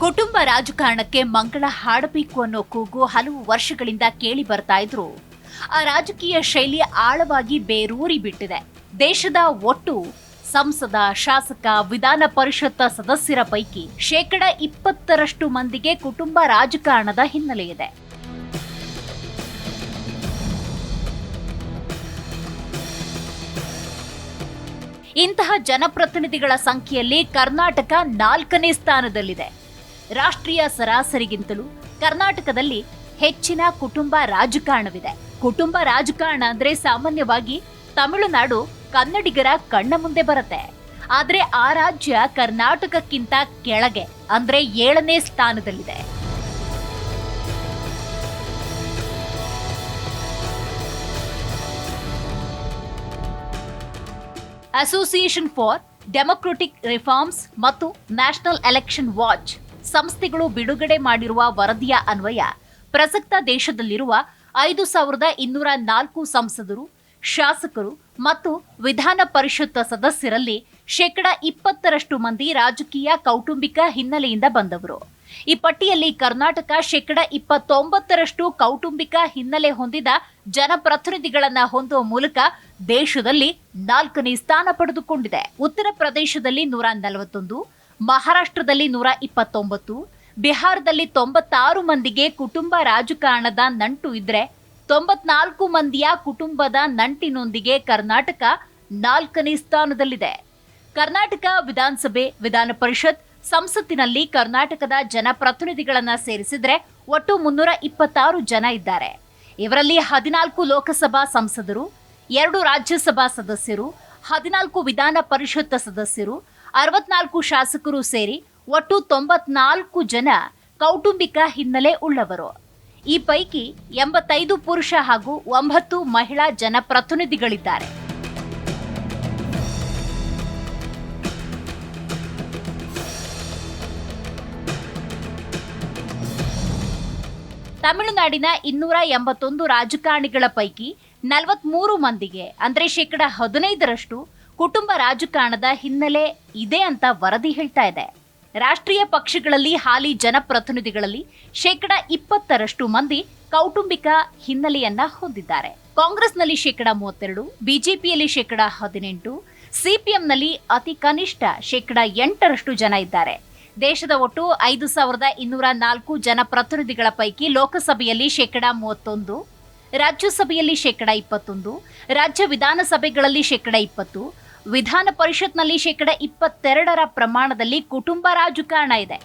ಕುಟುಂಬ ರಾಜಕಾರಣಕ್ಕೆ ಮಂಗಳ ಹಾಡಬೇಕು ಅನ್ನೋ ಕೂಗು ಹಲವು ವರ್ಷಗಳಿಂದ ಕೇಳಿ ಬರ್ತಾ ಇದ್ರು. ಆ ರಾಜಕೀಯ ಶೈಲಿ ಆಳವಾಗಿ ಬೇರೂರಿ ಬಿಟ್ಟಿದೆ. ದೇಶದ ಒಟ್ಟು ಸಂಸದ, ಶಾಸಕ, ವಿಧಾನ ಪರಿಷತ್ ಸದಸ್ಯರ ಪೈಕಿ ಶೇಕಡ ಇಪ್ಪತ್ತರಷ್ಟು ಮಂದಿಗೆ ಕುಟುಂಬ ರಾಜಕಾರಣದ ಹಿನ್ನೆಲೆ ಇದೆ. ಇಂತಹ ಜನಪ್ರತಿನಿಧಿಗಳ ಸಂಖ್ಯೆಯಲ್ಲಿ ಕರ್ನಾಟಕ ನಾಲ್ಕನೇ ಸ್ಥಾನದಲ್ಲಿದೆ. ರಾಷ್ಟ್ರೀಯ ಸರಾಸರಿಗಿಂತಲೂ ಕರ್ನಾಟಕದಲ್ಲಿ ಹೆಚ್ಚಿನ ಕುಟುಂಬ ರಾಜಕಾರಣವಿದೆ. ಕುಟುಂಬ ರಾಜಕಾರಣ ಅಂದ್ರೆ ಸಾಮಾನ್ಯವಾಗಿ ತಮಿಳುನಾಡು ಕನ್ನಡಿಗರ ಕಣ್ಣ ಮುಂದೆ ಬರುತ್ತೆ. ಆದ್ರೆ ಆ ರಾಜ್ಯ ಕರ್ನಾಟಕಕ್ಕಿಂತ ಕೆಳಗೆ, ಅಂದ್ರೆ ಏಳನೇ ಸ್ಥಾನದಲ್ಲಿದೆ. ಅಸೋಸಿಯೇಷನ್ ಫಾರ್ ಡೆಮೊಕ್ರೆಟಿಕ್ ರಿಫಾರ್ಮ್ಸ್ ಮತ್ತು ನ್ಯಾಷನಲ್ ಎಲೆಕ್ಷನ್ ವಾಚ್ ಸಂಸ್ಥೆಗಳು ಬಿಡುಗಡೆ ಮಾಡಿರುವ ವರದಿಯ ಅನ್ವಯ ಪ್ರಸಕ್ತ ದೇಶದಲ್ಲಿರುವ ಐದು ಸಾವಿರದ ಇನ್ನೂರ ನಾಲ್ಕು ಸಂಸದರು, ಶಾಸಕರು ಮತ್ತು ವಿಧಾನ ಪರಿಷತ್ ಸದಸ್ಯರಲ್ಲಿ ಶೇಕಡ ಇಪ್ಪತ್ತರಷ್ಟು ಮಂದಿ ರಾಜಕೀಯ ಕೌಟುಂಬಿಕ ಹಿನ್ನೆಲೆಯಿಂದ ಬಂದವರು. ಈ ಪಟ್ಟಿಯಲ್ಲಿ ಕರ್ನಾಟಕ ಶೇಕಡ ಇಪ್ಪತ್ತೊಂಬತ್ತರಷ್ಟು ಕೌಟುಂಬಿಕ ಹಿನ್ನೆಲೆ ಹೊಂದಿದ ಜನಪ್ರತಿನಿಧಿಗಳನ್ನು ಹೊಂದುವ ಮೂಲಕ ದೇಶದಲ್ಲಿ ನಾಲ್ಕನೇ ಸ್ಥಾನ ಪಡೆದುಕೊಂಡಿದೆ. ಉತ್ತರ ಪ್ರದೇಶದಲ್ಲಿ ನೂರ ನಲವತ್ತೊಂದು ಮಹಾರಾಷ್ಟ್ರದಲ್ಲಿ ನೂರ ಇಪ್ಪತ್ತೊಂಬತ್ತು, ಬಿಹಾರದಲ್ಲಿ ತೊಂಬತ್ತಾರು ಮಂದಿಗೆ ಕುಟುಂಬ ರಾಜಕಾರಣದ ನಂಟು ಇದ್ರೆ ತೊಂಬತ್ನಾಲ್ಕು ಮಂದಿಯ ಕುಟುಂಬದ ನಂಟಿನೊಂದಿಗೆ ಕರ್ನಾಟಕ ನಾಲ್ಕನೇ ಸ್ಥಾನದಲ್ಲಿದೆ. ಕರ್ನಾಟಕ ವಿಧಾನಸಭೆ, ವಿಧಾನ ಪರಿಷತ್ ಸಂಸತ್ತಿನಲ್ಲಿ ಕರ್ನಾಟಕದ ಜನಪ್ರತಿನಿಧಿಗಳನ್ನ ಸೇರಿಸಿದ್ರೆ ಒಟ್ಟು ಮುನ್ನೂರ ಇಪ್ಪತ್ತಾರು ಜನ ಇದ್ದಾರೆ. ಇವರಲ್ಲಿ ಹದಿನಾಲ್ಕು ಲೋಕಸಭಾ ಸಂಸದರು, ಎರಡು ರಾಜ್ಯಸಭಾ ಸದಸ್ಯರು, ಹದಿನಾಲ್ಕು ವಿಧಾನ ಪರಿಷತ್ ಸದಸ್ಯರು ಅರವತ್ನಾಲ್ಕು ಶಾಸಕರು ಸೇರಿ ಒಟ್ಟು ತೊಂಬತ್ನಾಲ್ಕು ಜನ ಕೌಟುಂಬಿಕ ಹಿನ್ನೆಲೆ ಉಳ್ಳವರು. ಈ ಪೈಕಿ ಎಂಬತ್ತೈದು ಪುರುಷ ಹಾಗೂ ಒಂಬತ್ತು ಮಹಿಳಾ ಜನಪ್ರತಿನಿಧಿಗಳಿದ್ದಾರೆ. ತಮಿಳುನಾಡಿನ ಇನ್ನೂರ ಎಂಬತ್ತೊಂದು ರಾಜಕಾರಣಿಗಳ ಪೈಕಿ ನಲವತ್ಮೂರು ಮಂದಿಗೆ, ಅಂದರೆ ಶೇಕಡ ಹದಿನೈದರಷ್ಟು ಕುಟುಂಬ ರಾಜಕಾರಣದ ಹಿನ್ನೆಲೆ ಇದೆ ಅಂತ ವರದಿ ಹೇಳ್ತಾ ಇದೆ. ರಾಷ್ಟ್ರೀಯ ಪಕ್ಷಗಳಲ್ಲಿ ಹಾಲಿ ಜನಪ್ರತಿನಿಧಿಗಳಲ್ಲಿ ಶೇಕಡ ಇಪ್ಪತ್ತರಷ್ಟು ಮಂದಿ ಕೌಟುಂಬಿಕ ಹಿನ್ನೆಲೆಯನ್ನ ಹೊಂದಿದ್ದಾರೆ. ಕಾಂಗ್ರೆಸ್ನಲ್ಲಿ ಶೇಕಡ ಮೂವತ್ತೆರಡು, ಬಿಜೆಪಿಯಲ್ಲಿ ಶೇಕಡ ಹದಿನೆಂಟು, ಸಿಪಿಎಂನಲ್ಲಿ ಅತಿ ಕನಿಷ್ಠ ಶೇಕಡ ಎಂಟರಷ್ಟು ಜನ ಇದ್ದಾರೆ. ದೇಶದ ಒಟ್ಟು ಐದು ಸಾವಿರದ ಇನ್ನೂರ ನಾಲ್ಕು ಜನಪ್ರತಿನಿಧಿಗಳ ಪೈಕಿ ಲೋಕಸಭೆಯಲ್ಲಿ ಶೇಕಡ ಮೂವತ್ತೊಂದು, ರಾಜ್ಯಸಭೆಯಲ್ಲಿ ಶೇಕಡ ಇಪ್ಪತ್ತೊಂದು, ರಾಜ್ಯ ವಿಧಾನಸಭೆಗಳಲ್ಲಿ ಶೇಕಡ ಇಪ್ಪತ್ತು ವಿಧಾನ ಪರಿಷತ್ನಲ್ಲಿ ಶೇಕಡ ಇಪ್ಪತ್ತೆರಡರ ಪ್ರಮಾಣದಲ್ಲಿ ಕುಟುಂಬ ರಾಜಕಾರಣ ಇದೆ.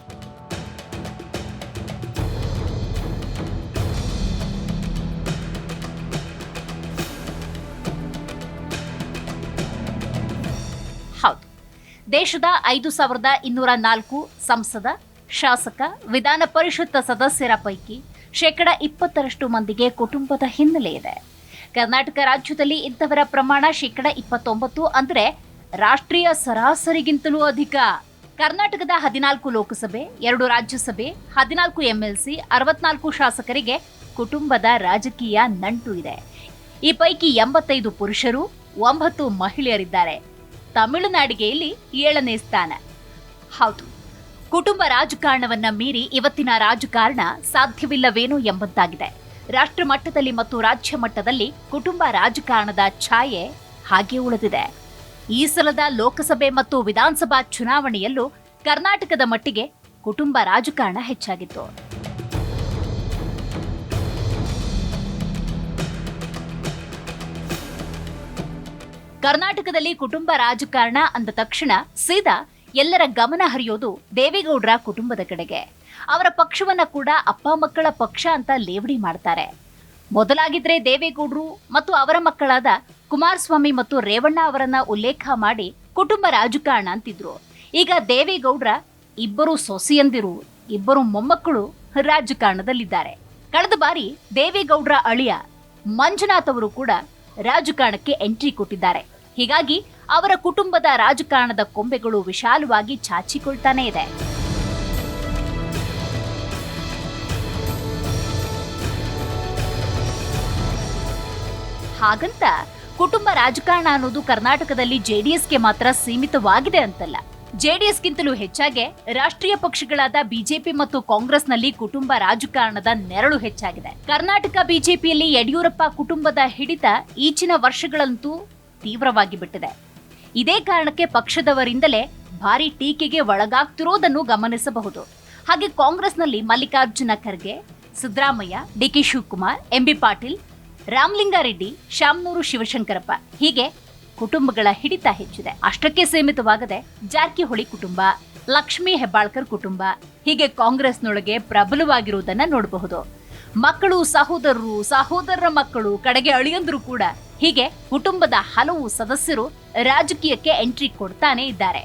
ಹೌದು. ದೇಶದ ಐದು ಸಾವಿರದ ಇನ್ನೂರ ನಾಲ್ಕು ಸಂಸದ, ಶಾಸಕ, ವಿಧಾನ ಪರಿಷತ್ ಸದಸ್ಯರ ಪೈಕಿ ಶೇಕಡ ಇಪ್ಪತ್ತರಷ್ಟು ಮಂದಿಗೆ ಕುಟುಂಬದ ಹಿನ್ನೆಲೆ ಇದೆ. ಕರ್ನಾಟಕ ರಾಜ್ಯದಲ್ಲಿ ಇಂಥವರ ಪ್ರಮಾಣ ಶೇಕಡ ಇಪ್ಪತ್ತೊಂಬತ್ತು ಅಂದರೆ ರಾಷ್ಟ್ರೀಯ ಸರಾಸರಿಗಿಂತಲೂ ಅಧಿಕ. ಕರ್ನಾಟಕದ ಹದಿನಾಲ್ಕು ಲೋಕಸಭೆ, ಎರಡು ರಾಜ್ಯಸಭೆ, ಹದಿನಾಲ್ಕು ಎಂಎಲ್ಸಿ, ಅರವತ್ನಾಲ್ಕು ಶಾಸಕರಿಗೆ ಕುಟುಂಬದ ರಾಜಕೀಯ ನಂಟು ಇದೆ. ಈ ಪೈಕಿ ಎಂಬತ್ತೈದು ಪುರುಷರು, ಒಂಬತ್ತು ಮಹಿಳೆಯರಿದ್ದಾರೆ. ತಮಿಳುನಾಡಿಗೆ ಇಲ್ಲಿ ಏಳನೇ ಸ್ಥಾನ. ಹೌದು, ಕುಟುಂಬ ರಾಜಕಾರಣವನ್ನ ಮೀರಿ ಇವತ್ತಿನ ರಾಜಕಾರಣ ಸಾಧ್ಯವಿಲ್ಲವೇನೋ ಎಂಬಂತಾಗಿದೆ. ರಾಷ್ಟ್ರ ಮಟ್ಟದಲ್ಲಿ ಮತ್ತು ರಾಜ್ಯ ಮಟ್ಟದಲ್ಲಿ ಕುಟುಂಬ ರಾಜಕಾರಣದ ಛಾಯೆ ಹಾಗೆ ಉಳಿದಿದೆ. ಈ ಸಲದ ಲೋಕಸಭೆ ಮತ್ತು ವಿಧಾನಸಭಾ ಚುನಾವಣೆಯಲ್ಲೂ ಕರ್ನಾಟಕದ ಮಟ್ಟಿಗೆ ಕುಟುಂಬ ರಾಜಕಾರಣ ಹೆಚ್ಚಾಗಿತ್ತು. ಕರ್ನಾಟಕದಲ್ಲಿ ಕುಟುಂಬ ರಾಜಕಾರಣ ಅಂದ ತಕ್ಷಣ ಸೀದಾ ಎಲ್ಲರ ಗಮನ ಹರಿಯೋದು ದೇವೇಗೌಡರ ಕುಟುಂಬದ ಕಡೆಗೆ. ಅವರ ಪಕ್ಷವನ್ನ ಕೂಡ ಅಪ್ಪ ಮಕ್ಕಳ ಪಕ್ಷ ಅಂತ ಲೇವಡಿ ಮಾಡ್ತಾರೆ. ಮೊದಲಾಗಿದ್ರೆ ದೇವೇಗೌಡರು ಮತ್ತು ಅವರ ಮಕ್ಕಳಾದ ಕುಮಾರಸ್ವಾಮಿ ಮತ್ತು ರೇವಣ್ಣ ಅವರನ್ನ ಉಲ್ಲೇಖ ಮಾಡಿ ಕುಟುಂಬ ರಾಜಕಾರಣ ಅಂತಿದ್ರು. ಈಗ ದೇವೇಗೌಡರ ಇಬ್ಬರು ಸೊಸೆಯಂದಿರು, ಇಬ್ಬರು ಮೊಮ್ಮಕ್ಕಳು ರಾಜಕಾರಣದಲ್ಲಿದ್ದಾರೆ. ಕಳೆದ ಬಾರಿ ದೇವೇಗೌಡರ ಅಳಿಯ ಮಂಜುನಾಥ್ ಅವರು ಕೂಡ ರಾಜಕಾರಣಕ್ಕೆ ಎಂಟ್ರಿ ಕೊಟ್ಟಿದ್ದಾರೆ. ಹೀಗಾಗಿ ಅವರ ಕುಟುಂಬದ ರಾಜಕಾರಣದ ಕೊಂಬೆಗಳು ವಿಶಾಲವಾಗಿ ಚಾಚಿಕೊಳ್ತಾನೆ ಇದೆ. ಹಾಗಂತ ಕುಟುಂಬ ರಾಜಕಾರಣ ಅನ್ನೋದು ಕರ್ನಾಟಕದಲ್ಲಿ ಜೆಡಿಎಸ್ಗೆ ಮಾತ್ರ ಸೀಮಿತವಾಗಿದೆ ಅಂತಲ್ಲ. ಜೆಡಿಎಸ್ಗಿಂತಲೂ ಹೆಚ್ಚಾಗಿ ರಾಷ್ಟ್ರೀಯ ಪಕ್ಷಗಳಾದ ಬಿಜೆಪಿ ಮತ್ತು ಕಾಂಗ್ರೆಸ್ನಲ್ಲಿ ಕುಟುಂಬ ರಾಜಕಾರಣದ ನೆರಳು ಹೆಚ್ಚಾಗಿದೆ. ಕರ್ನಾಟಕ ಬಿಜೆಪಿಯಲ್ಲಿ ಯಡಿಯೂರಪ್ಪ ಕುಟುಂಬದ ಹಿಡಿತ ಈಚಿನ ವರ್ಷಗಳಂತೂ ತೀವ್ರವಾಗಿ ಬಿಟ್ಟಿದೆ. ಇದೇ ಕಾರಣಕ್ಕೆ ಪಕ್ಷದವರಿಂದಲೇ ಭಾರಿ ಟೀಕೆಗೆ ಒಳಗಾಗ್ತಿರೋದನ್ನು ಗಮನಿಸಬಹುದು. ಹಾಗೆ ಕಾಂಗ್ರೆಸ್ನಲ್ಲಿ Mallikarjuna Kharge, Siddaramaiah, D K Shivakumar, M B Patil, Ramalingareddy, Shamanur Shivashankarappa. ಹೀಗೆ ಕುಟುಂಬಗಳ ಹಿಡಿತ ಹೆಚ್ಚಿದೆ. ಅಷ್ಟಕ್ಕೆ ಸೀಮಿತವಾಗದೆ ಜಾರಕಿಹೊಳಿ ಕುಟುಂಬ, ಲಕ್ಷ್ಮೀ ಹೆಬ್ಬಾಳ್ಕರ್ ಕುಟುಂಬ, ಹೀಗೆ ಕಾಂಗ್ರೆಸ್ನೊಳಗೆ ಪ್ರಬಲವಾಗಿರುವುದನ್ನ ನೋಡಬಹುದು. ಮಕ್ಕಳು, ಸಹೋದರರು, ಸಹೋದರರ ಮಕ್ಕಳು, ಕಡೆಗೆ ಅಳಿಯಂದ್ರು ಕೂಡ ಹೀಗೆ ಕುಟುಂಬದ ಹಲವು ಸದಸ್ಯರು ರಾಜಕೀಯಕ್ಕೆ ಎಂಟ್ರಿ ಕೊಡ್ತಾನೆ ಇದ್ದಾರೆ.